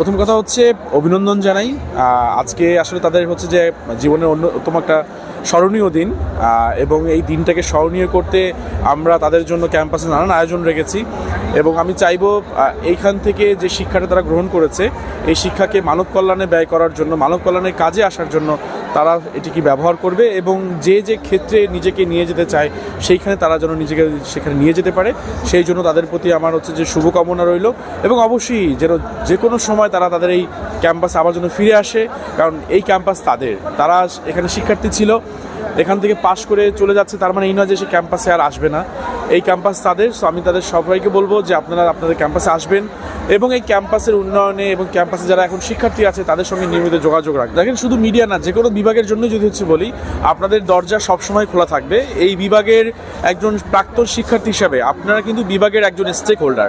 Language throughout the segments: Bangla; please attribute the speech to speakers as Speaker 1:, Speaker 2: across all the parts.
Speaker 1: প্রথম কথা হচ্ছে অভিনন্দন জানাই। আজকে আসলে তাদের হচ্ছে যে জীবনের অন্যতম একটা স্মরণীয় দিন। এবং এই দিনটাকে স্মরণীয় করতে আমরা তাদের জন্য ক্যাম্পাসে নানান আয়োজন রেখেছি। এবং আমি চাইব এইখান থেকে যে শিক্ষাটা তারা গ্রহণ করেছে, এই শিক্ষাকে মানব কল্যাণে ব্যয় করার জন্য, মানব কল্যাণের কাজে আসার জন্য তারা এটিকে ব্যবহার করবে এবং যে যে ক্ষেত্রে নিজেকে নিয়ে যেতে চায়, সেইখানে তারা যেন নিজেকে সেখানে নিয়ে যেতে পারে, সেই জন্য তাদের প্রতি আমার হচ্ছে যে শুভকামনা রইল। এবং অবশ্যই যেন যে কোনো সময় তারা তাদের এই ক্যাম্পাসে আবার যেন ফিরে আসে, কারণ এই ক্যাম্পাস তাদের। তারা এখানে শিক্ষার্থী ছিল, এখান থেকে পাশ করে চলে যাচ্ছে, তার মানে এই নয় যে সে ক্যাম্পাসে আর আসবে না। এই ক্যাম্পাস তাদের সো আমি তাদের সবাইকে বলব যে আপনারা আপনাদের ক্যাম্পাসে আসবেন এবং এই ক্যাম্পাসের উন্নয়নে এবং ক্যাম্পাসে যারা এখন শিক্ষার্থী আছে, তাদের সঙ্গে নিয়মিত যোগাযোগ রাখবেন দেখেন, শুধু মিডিয়া না, যে কোনো বিভাগের জন্য যদি হচ্ছে বলি, আপনাদের দরজা সবসময় খোলা থাকবে। এই বিভাগের একজন প্রাক্তন শিক্ষার্থী হিসাবে আপনারা কিন্তু বিভাগের একজন স্টেক হোল্ডার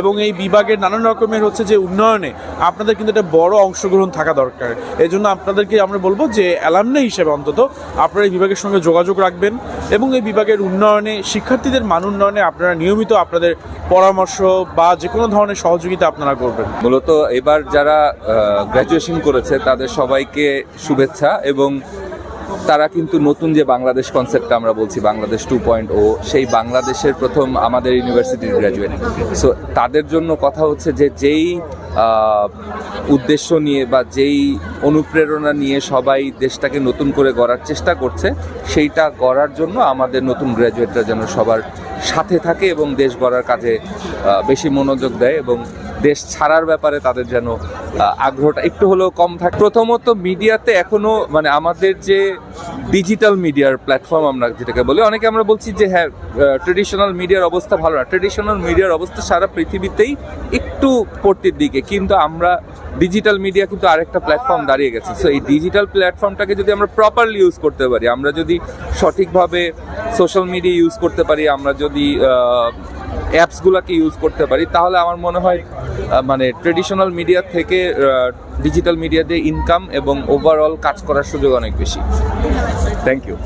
Speaker 1: এবং এই বিভাগের নানান রকমের হচ্ছে যে উন্নয়নে আপনাদের কিন্তু একটা বড় অংশগ্রহণ থাকা দরকার। এই জন্য আপনাদেরকে আমরা বলব যে অ্যালামনে হিসেবে অন্তত আপনারা এই বিভাগের সঙ্গে যোগাযোগ রাখবেন। এবং এই বিভাগের উন্নয়নে, শিক্ষার্থীদের মান উন্নয়নে আপনারা নিয়মিত আপনাদের পরামর্শ বা যে কোনো ধরনের সহযোগিতা আপনারা করবেন।
Speaker 2: মূলত এবার যারা গ্র্যাজুয়েশন করেছে, তাদের সবাইকে শুভেচ্ছা এবং তারা কিন্তু নতুন যে বাংলাদেশ কনসেপ্টটা আমরা বলছি, বাংলাদেশ টু পয়েন্ট ও সেই বাংলাদেশের প্রথম আমাদের ইউনিভার্সিটির গ্র্যাজুয়েট সো তাদের জন্য কথা হচ্ছে যে যেই উদ্দেশ্য নিয়ে বা যেই অনুপ্রেরণা নিয়ে সবাই দেশটাকে নতুন করে গড়ার চেষ্টা করছে, সেইটা গড়ার জন্য আমাদের নতুন গ্র্যাজুয়েটরা যেন সবার সাথে থাকে এবং দেশ গড়ার কাজে বেশি মনোযোগ দেয় এবং দেশ ছাড়ার ব্যাপারে তাদের যেন আগ্রহটা একটু হলেও কম থাকে। প্রথমত মিডিয়াতে এখনও মানে আমাদের যে ডিজিটাল মিডিয়ার প্ল্যাটফর্ম আমরা যেটাকে বলি, অনেকে আমরা বলছি যে হ্যাঁ ট্রেডিশনাল মিডিয়ার অবস্থা ভালো না। ট্রেডিশনাল মিডিয়ার অবস্থা সারা পৃথিবীতেই একটু পড়তির দিকে, কিন্তু আমরা ডিজিটাল মিডিয়া কিন্তু আরেকটা প্ল্যাটফর্ম দাঁড়িয়ে গেছে। সো এই ডিজিটাল প্ল্যাটফর্মটাকে যদি আমরা প্রপারলি ইউজ করতে পারি, আমরা যদি সঠিকভাবে সোশ্যাল মিডিয়া ইউজ করতে পারি, আমরা যদি অ্যাপসগুলোকে ইউজ করতে পারি, তাহলে আমার মনে হয় মানে ট্রেডিশনাল মিডিয়া থেকে ডিজিটাল মিডিয়াতে ইনকাম এবং ওভারঅল কাজ করার সুযোগ অনেক বেশি। Thank you